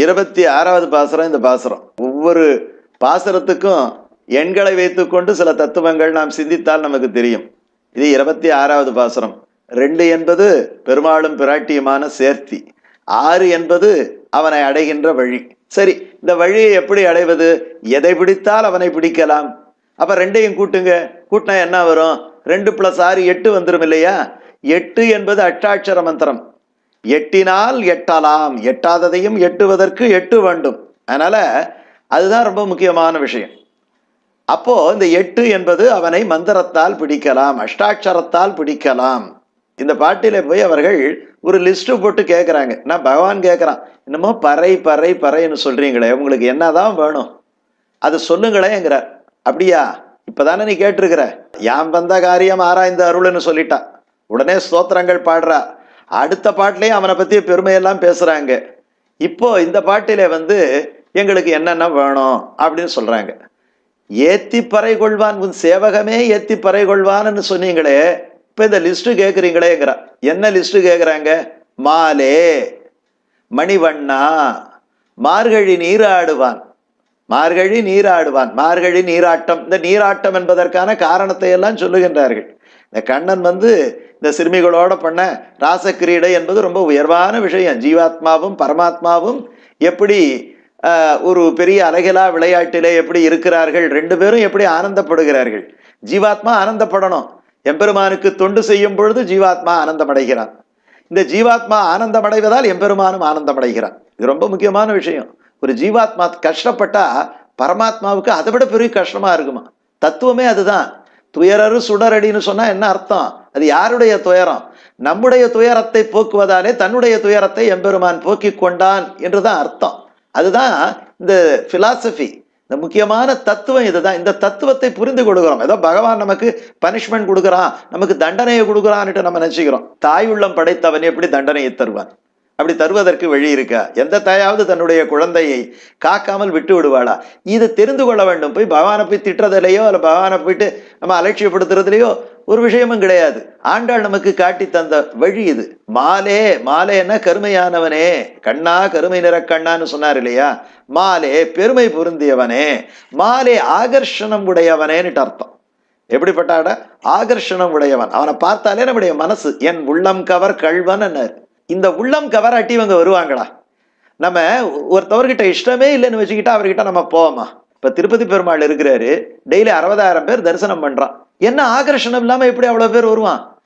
இருபத்தி ஆறாவது பாசுரம் இந்த பாசுரம். ஒவ்வொரு பாசுரத்துக்கும் எண்களை வைத்துக்கொண்டு சில தத்துவங்கள் நாம் சிந்தித்தால் நமக்கு தெரியும். இது இருபத்தி ஆறாவது பாசுரம். ரெண்டு என்பது பெருமாளும் பிராட்டியுமான சேர்த்தி. ஆறு என்பது அவனை அடைகின்ற வழி. சரி இந்த வழியை எப்படி அடைவது? எதை பிடித்தால் அவனை பிடிக்கலாம்? அப்ப ரெண்டையும் கூட்டுங்க. கூட்டினா என்ன வரும்? ரெண்டு பிளஸ் ஆறு எட்டு வந்துடும் இல்லையா? எட்டு என்பது அட்டாட்சர மந்திரம். எட்டினால் எட்டலாம். எட்டாததையும் எட்டுவதற்கு எட்டு வேண்டும். அதனால அதுதான் ரொம்ப முக்கியமான விஷயம். அப்போ இந்த எட்டு என்பது அவனை மந்திரத்தால் பிடிக்கலாம் அஷ்டாட்சரத்தால் பிடிக்கலாம். இந்த பாட்டில போய் அவர்கள் ஒரு லிஸ்ட் போட்டு கேட்குறாங்க நான் பகவான் கேட்குறான் என்னமோ பறை பறை பறைன்னு சொல்றீங்களே உங்களுக்கு என்னதான் வேணும்? அது சொல்லுங்களேங்கிறார். அப்படியா? இப்பதானே நீ கேட்டிருக்கிற? யாம் வந்த காரியம் ஆராய்ந்த அருள்னு சொல்லிட்டா. உடனே ஸ்தோத்திரங்கள் பாடுறா. அடுத்த பாட்டிலையும் அவனை பற்றி பெருமையெல்லாம் பேசுகிறாங்க இப்போ இந்த பாட்டில வந்து எங்களுக்கு என்னென்ன வேணும் அப்படின்னு சொல்கிறாங்க ஏத்தி பறை கொள்வான் உன் சேவகமே ஏத்தி பறை கொள்வான்னு சொன்னீங்களே இப்போ இந்த லிஸ்ட்டு கேட்குறீங்களேங்கிறா என்ன லிஸ்ட்டு கேட்குறாங்க மாலே மணிவண்ணா மார்கழி நீராடுவான். மார்கழி நீராடுவான் மார்கழி நீராட்டம். இந்த நீராட்டம் என்பதற்கான காரணத்தை எல்லாம் சொல்லுகின்றார்கள். இந்த கண்ணன் வந்து இந்த சிறுமிகளோட பண்ண ராசக்கிரீடை என்பது ரொம்ப உயர்வான விஷயம். ஜீவாத்மாவும் பரமாத்மாவும் எப்படி ஒரு பெரிய அலகிலா விளையாட்டிலே எப்படி இருக்கிறார்கள் ரெண்டு பேரும் எப்படி ஆனந்தப்படுகிறார்கள்? ஜீவாத்மா ஆனந்தப்படணும். எம்பெருமானுக்கு தொண்டு செய்யும் பொழுது ஜீவாத்மா ஆனந்தமடைகிறான். இந்த ஜீவாத்மா ஆனந்தமடைவதால் எம்பெருமானும் ஆனந்தமடைகிறான். இது ரொம்ப முக்கியமான விஷயம். ஒரு ஜீவாத்மா கஷ்டப்பட்டா பரமாத்மாவுக்கு அதை விட பெரிய கஷ்டமா இருக்குமா? தத்துவமே அதுதான். துயரரு சுடரடின்னு சொன்னா என்ன அர்த்தம்? அது யாருடைய துயரம்? நம்முடைய துயரத்தை போக்குவதாலே தன்னுடைய துயரத்தை எம்பெருமான் போக்கி கொண்டான் என்றுதான் அர்த்தம். அதுதான் இந்த பிலாசபி இந்த முக்கியமான தத்துவம் இதுதான். இந்த தத்துவத்தை புரிந்து கொடுக்கிறோம். ஏதோ பகவான் நமக்கு பனிஷ்மெண்ட் கொடுக்குறான். நமக்கு தண்டனையை கொடுக்குறான்ட்டு நம்ம நினச்சிக்கிறோம். தாய் உள்ளம் படைத்தவன் எப்படி தண்டனையை தருவான்? அப்படி தருவதற்கு வழி இருக்கா? எந்த தாயாவது தன்னுடைய குழந்தையை காக்காமல் விட்டு விடுவாளா? இது தெரிந்து கொள்ள வேண்டும். போய் பகவானை போய் திட்டுறதுலையோ இல்லை பகவானை போயிட்டு நம்ம அலட்சியப்படுத்துறதுலையோ ஒரு விஷயமும் கிடையாது. ஆண்டாள் நமக்கு காட்டி தந்த வழி இது. மாலே மாலேன்னா கருமையானவனே. கண்ணா கருமை நிற கண்ணான்னு சொன்னார் இல்லையா? மாலே பெருமை பொருந்தியவனே. மாலே ஆகர்ஷணம் உடையவனேன்னுட்டு அர்த்தம். எப்படிப்பட்டாட ஆகர்ஷணம் உடையவன். அவனை பார்த்தாலே நம்முடைய மனசு என் உள்ளம் கவர் கள்வன் இந்த உள்ளம் கவராட்டி இவங்க வருவாங்களா? நம்ம ஒருத்தவர்கிட்ட இஷ்டமே இல்லைன்னு வச்சுக்கிட்டா அவர்கிட்ட நம்ம போவோமா? இப்ப திருப்பதி பெருமாள் இருக்கிறாரு டெய்லி அறுபதாயிரம் பேர் தரிசனம் பண்றான். என்ன ஆகர்ஷணம் இல்லாம எப்படி அவ்வளவு பேர் வருவான்?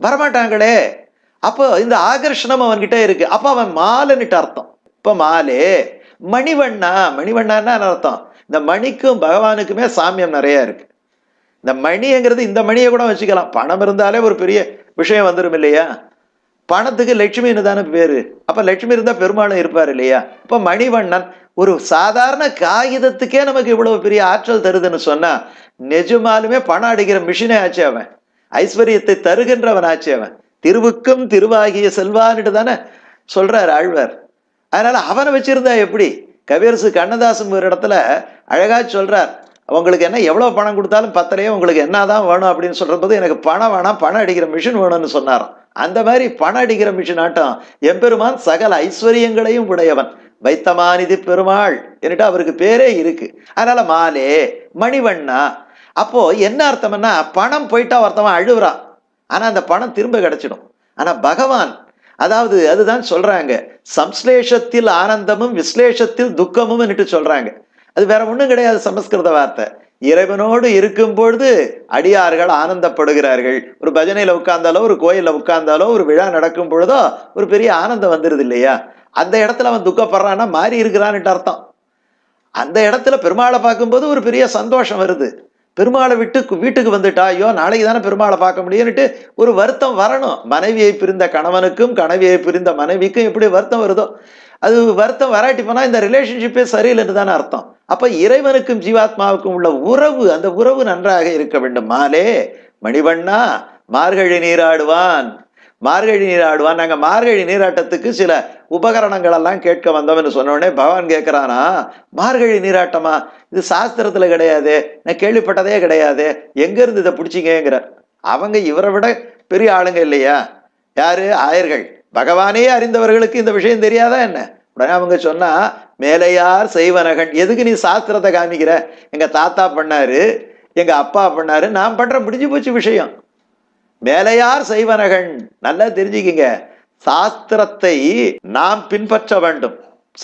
வரமாட்டாங்களே. அப்போ இந்த ஆகர்ஷணம் அவன்கிட்ட இருக்கு. அப்ப அவன் மாலைன்னுட்டு அர்த்தம். இப்ப மாலே மணிவண்ணா மணிவண்ணான்னா என்ன அர்த்தம்? இந்த மணிக்கும் பகவானுக்குமே சாமியம் நிறைய இருக்கு. இந்த மணிங்கிறது இந்த மணியை கூட வச்சுக்கலாம். பணம் இருந்தாலே ஒரு பெரிய விஷயம் வந்துடும் இல்லையா? பணத்துக்கு லட்சுமின்னு தானே பேரு? அப்ப லட்சுமி இருந்தா பெருமாளும் இருப்பார் இல்லையா? இப்ப மணிவண்ணன் ஒரு சாதாரண காகிதத்துக்கே நமக்கு இவ்வளவு பெரிய ஆற்றல் தருதுன்னு சொன்னா நிஜமாலுமே பணம் அடிக்கிற மிஷினே ஆச்சு அவன். ஐஸ்வர்யத்தை தருகின்றவன் ஆச்சு அவன். திருவுக்கும் திருவாகிய செல்வான்ட்டு தானே சொல்றார் ஆழ்வார். அதனால அவனை வச்சிருந்தா எப்படி? கவியரசு கண்ணதாசன் ஒரு இடத்துல அழகா சொல்றார் உங்களுக்கு என்ன எவ்வளவு பணம் கொடுத்தாலும் பத்தலையே உங்களுக்கு என்னதான் வேணும்? அப்படின்னு சொல்ற போது எனக்கு பணம் வேணாம் பணம் அடிக்கிற மிஷின் வேணும்னு சொன்னாராம். அந்த மாதிரி பணம் அடிக்கிற மிஷின் ஆட்டம் எம்பெருமான் சகல ஐஸ்வர்யங்களையும் உடையவன். வைத்தமானிதி பெருமாள் என்னட்டு அவருக்கு பேரே இருக்கு. அதனால மாலே மணிவண்ணா அப்போ என்ன அர்த்தம்னா பணம் போயிட்டா ஒருத்தவன் அழுகுறான் ஆனா அந்த பணம் திரும்ப கிடைச்சிடும். ஆனா பகவான் அதாவது அதுதான் சொல்றாங்க. சம்ஸ்லேஷத்தில் ஆனந்தமும் விஸ்லேஷத்தில் துக்கமும் சொல்றாங்க. அது வேற ஒன்றும் கிடையாது சமஸ்கிருத வார்த்தை. இறைவனோடு இருக்கும் பொழுது அடியார்கள் ஆனந்தப்படுகிறார்கள். ஒரு பஜனையில உட்கார்ந்தாலோ ஒரு கோயிலில் உட்கார்ந்தாலோ ஒரு விழா நடக்கும் பொழுதோ ஒரு பெரிய ஆனந்தம் வந்துருது இல்லையா? அந்த இடத்துல அவன் துக்கப்படுறான்னா மாறி இருக்கிறான்ட்டு அர்த்தம். அந்த இடத்துல பெருமாளை பார்க்கும்போது ஒரு பெரிய சந்தோஷம் வருது. பெருமாளை விட்டு வீட்டுக்கு வந்துட்டா ஐயோ நாளைக்கு தானே பெருமாளை பார்க்க முடியும்னுட்டு ஒரு வருத்தம் வரணும். மனைவியை பிரிந்த கணவனுக்கும் கணவியை பிரிந்த மனைவிக்கும் எப்படி வருத்தம் வருதோ? அது வருத்தம் வராட்டி போனால் இந்த ரிலேஷன்ஷிப்பே சரியில்லைன்னு தானே அர்த்தம். அப்ப இறைவனுக்கும் ஜீவாத்மாவுக்கும் உள்ள உறவு அந்த உறவு நன்றாக இருக்க வேண்டும். மாலே மணிவண்ணா மார்கழி நீராடுவான். மார்கழி நீராடுவான். நாங்க மார்கழி நீராட்டத்துக்கு சில உபகரணங்கள் எல்லாம் கேட்க வந்தோம்னு சொன்ன உடனே பகவான் கேட்கிறானா மார்கழி நீராட்டமா? இது சாஸ்திரத்துல கிடையாது. நான் கேள்விப்பட்டதே கிடையாது. எங்க இருந்து இதை பிடிச்சிங்கிற அவங்க இவரை விட பெரிய ஆளுங்க இல்லையா? யாரு? ஆயர்கள். பகவானே அறிந்தவர்களுக்கு இந்த விஷயம் தெரியாதா என்ன? உடனே அவங்க சொன்னா மேலையார் செய்வனகன். எதுக்கு நீ சாஸ்திரத்தை காமிக்கிற? எங்க தாத்தா பண்ணாரு எங்க அப்பா பண்ணாரு நான் பண்ற முடிஞ்சு போச்சு விஷயம். மேலையார் செய்வனகன். நல்லா தெரிஞ்சுக்கிங்க. சாஸ்திரத்தை நாம் பின்பற்ற வேண்டும்.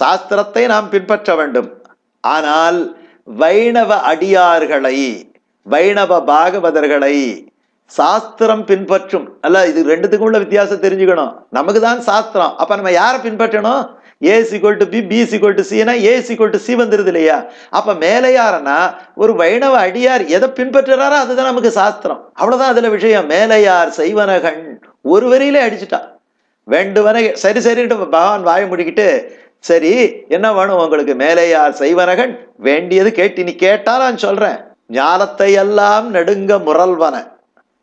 சாஸ்திரத்தை நாம் பின்பற்ற வேண்டும். ஆனால் வைணவ அடியார்களை வைணவ பாகவதர்களை சாஸ்திரம் பின்பற்றும். அல்ல இது ரெண்டுத்துக்கும் உள்ள வித்தியாசம் தெரிஞ்சுக்கணும். நமக்கு தான் சாஸ்திரம். அப்ப நம்ம யாரை பின்பற்றணும்? A equal to B B equal to சினா A சிக்வல் to C வந்துருது இல்லையா? அப்போ மேலே யாருன்னா ஒரு வைணவ அடியார் எதை பின்பற்றுறாரோ அதுதான் நமக்கு சாஸ்திரம். அவ்வளோதான் அதில் விஷயம். மேலையார் செய்வனகன். ஒரு வரியிலே அடிச்சுட்டான் வரை சரி சரின்ட்டு பகவான் வாய முடிக்கிட்டு சரி என்ன வேணும் உங்களுக்கு? மேலையார் செய்வனகன். வேண்டியது கேட்டு நீ கேட்டாலும் நான் சொல்கிறேன் ஞானத்தை எல்லாம் நெடுங்க முரல்வன.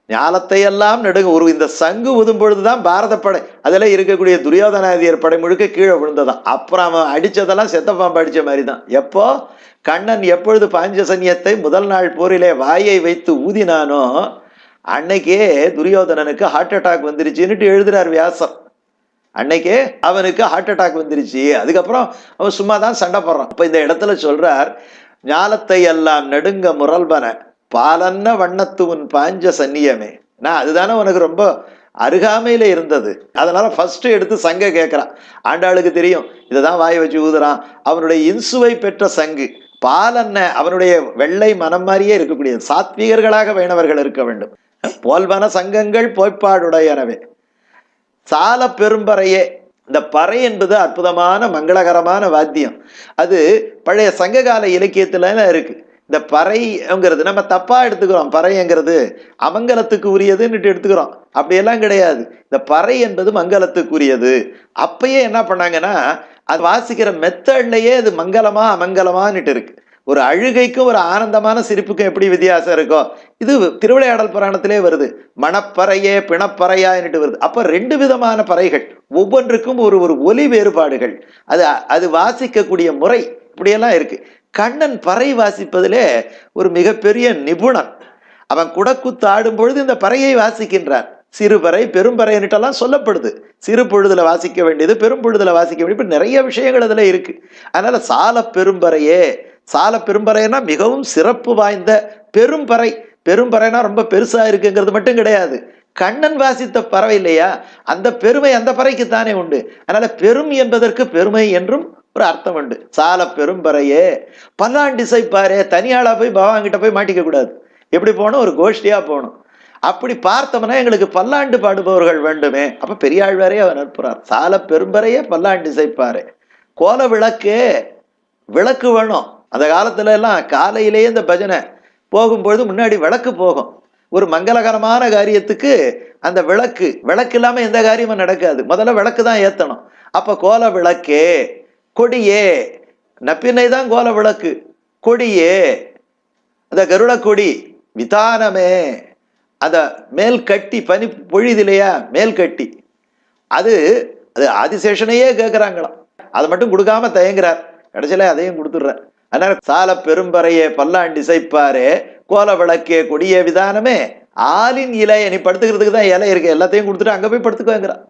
ஞானத்தை எல்லாம் நெடுங்க. ஒரு இந்த சங்கு ஊதும் பொழுதுதான் பாரத படை அதில் இருக்கக்கூடிய துரியோதனாதியர் படை முழுக்க கீழே விழுந்ததான் அப்புறம் அவன் அடித்ததெல்லாம் செத்த பாம்பு அடித்த மாதிரி தான் எப்போ? கண்ணன் எப்பொழுது பாஞ்சசன்யத்தை முதல் நாள் போரிலே வாயை வைத்து ஊதினானோ அன்னைக்கே துரியோதனனுக்கு ஹார்ட் அட்டாக் வந்துருச்சுன்னுட்டு எழுதுறார் வியாசர். அன்னைக்கே அவனுக்கு ஹார்ட் அட்டாக் வந்துருச்சு. அதுக்கப்புறம் அவன் சும்மா தான் சண்டை போடுறான். இப்போ இந்த இடத்துல சொல்றார் ஞாலத்தை எல்லாம் நெடுங்க முரல்பன. பாலன்ன வண்ணத்து உன் பாஞ்ச சன்னியமே. நான் அதுதானே உனக்கு ரொம்ப அருகாமையில இருந்தது. அதனால ஃபர்ஸ்ட் எடுத்து சங்க கேட்குறான் ஆண்டாளுக்கு தெரியும் இதை தான் வாயை வச்சு ஊதுறான். அவனுடைய இன்சுவை பெற்ற சங்கு. பாலன்ன அவனுடைய வெள்ளை மனம் மாதிரியே இருக்கக்கூடிய சாத்வீகர்களாக வேணவர்கள் இருக்க வேண்டும். போல்வன சங்கங்கள் போய்ப்பாடுடையனவே. சால பெரும்பறையே. இந்த பறை என்பது அற்புதமான மங்களகரமான வாத்தியம். அது பழைய சங்ககால இலக்கியத்துல இருக்கு. இந்த பறைங்கிறது நம்ம தப்பா எடுத்துக்கிறோம். பறைங்கிறது அமங்கலத்துக்கு உரியதுன்னுட்டு எடுத்துக்கிறோம். அப்படியெல்லாம் கிடையாது. இந்த பறை என்பது மங்களத்துக்குரியது அப்பயே என்ன பண்ணாங்கன்னா அது வாசிக்கிற மெத்தட்லயே அது மங்களமா அமங்கலமான்னுட்டு இருக்கு. ஒரு அழுகைக்கும் ஒரு ஆனந்தமான சிரிப்புக்கும் எப்படி வித்தியாசம் இருக்கோ இது திருவிளையாடல் புராணத்திலே வருது. மணப்பறையே பிணப்பறையான்னுட்டு வருது. அப்போ ரெண்டு விதமான பறைகள் ஒவ்வொன்றுக்கும் ஒரு ஒரு ஒலி வேறுபாடுகள். அது அது வாசிக்கக்கூடிய முறை இப்படியெல்லாம் இருக்குது கண்ணன் பறை வாசிப்பதிலே ஒரு மிகப்பெரிய நிபுணன். அவன் குடக்குத்து ஆடும் பொழுது இந்த பறையை வாசிக்கின்றான். சிறுபறை பெரும்பறைன்னுட்டெல்லாம் சொல்லப்படுது. சிறு பொழுதுல வாசிக்க வேண்டியது பெரும் பொழுதுல வாசிக்க வேண்டியது. இப்போ நிறைய விஷயங்கள் அதில் இருக்கு. அதனால சால பெரும்பறையே சால பெரும்பறைன்னா மிகவும் சிறப்பு வாய்ந்த பெரும்பறை பெரும்பறைனா ரொம்ப பெருசா இருக்குங்கிறது மட்டும் கிடையாது. கண்ணன் வாசித்த பறவை இல்லையா? அந்த பெருமை அந்த பறைக்கு தானே உண்டு. அதனால பெரும் என்பதற்கு பெருமை என்றும் ஒரு அர்த்தம் உண்டு சால பெரும்பறையே பல்லாண்டிசை பாரு தனியாளா போய் பவான்கிட்ட போய் மாட்டிக்க கூடாது. எப்படி போகணும்? ஒரு கோஷ்டியா போகணும். அப்படி பார்த்தோம்னா எங்களுக்கு பல்லாண்டு பாடுபவர்கள் வேண்டுமே. அப்ப பெரியாழ்வாரே அவர் அனுப்புறார். சால பெரும்பறையே பல்லாண்டு இசைப்பாரு கோல விளக்கு விளக்கு வேணும். அந்த காலத்துல எல்லாம் காலையிலேயே இந்த பஜனை போகும்பொழுது முன்னாடி விளக்கு போகும். ஒரு மங்களகரமான காரியத்துக்கு அந்த விளக்கு விளக்கு இல்லாம எந்த காரியமும் நடக்காது. முதல்ல விளக்கு தான் ஏத்தணும். அப்ப கோல விளக்கே கொடியே நப்பினை தான் கோல விளக்கு. கொடியே அந்த கருட கொடி விதானமே. அந்த மேல் கட்டி பனி பொழிது இல்லையா மேல் கட்டி. அது அது ஆதிசேஷனையே கேட்குறாங்களாம் அதை மட்டும் கொடுக்காம தயங்குறார். கடைசியில அதையும் கொடுத்துட்றார். அதனால சால பெரும்பறையே பல்லாண்டு இசைப்பாரே கோல விளக்கே கொடிய விதானமே. ஆலின் இலையை நீ படுத்துக்கிறதுக்கு தான் இலை இருக்கு. எல்லாத்தையும் கொடுத்துட்டு அங்கே போய் படுத்துக்குவாங்கிறான்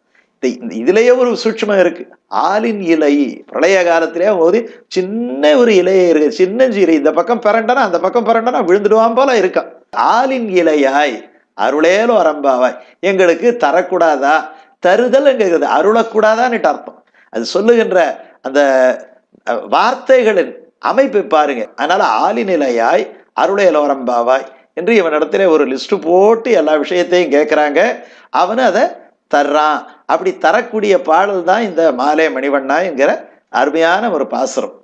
இதுலயே ஒரு சூட்சமாக இருக்கு. ஆலின் இலை பிரளய காலத்திலே போது சின்ன ஒரு இலையே இருக்கு. சின்ன இந்த பக்கம் பிறண்டனா அந்த பக்கம் பிறண்டனா விழுந்துடுவான் போல இருக்கான் ஆளின் இலையாய் அருளேலும் அரம்பாவாய் எங்களுக்கு தரக்கூடாதா? தருதல் எங்களுக்கு அருளக்கூடாதான்னுட்டு அர்த்தம். அது சொல்லுகின்ற அந்த வார்த்தைகளின் அமைப்பை பாருங்க. அதனால ஆளிநிலையாய் அருளேலோரம்பாவாய் என்று இவனிடத்துல ஒரு லிஸ்ட் போட்டு எல்லா விஷயத்தையும் கேட்குறாங்க. அவனு அதை தர்றான். அப்படி தரக்கூடிய பாடல் தான் இந்த மாலே மணிவண்ணா என்கிற அருமையான ஒரு பாசுரம்.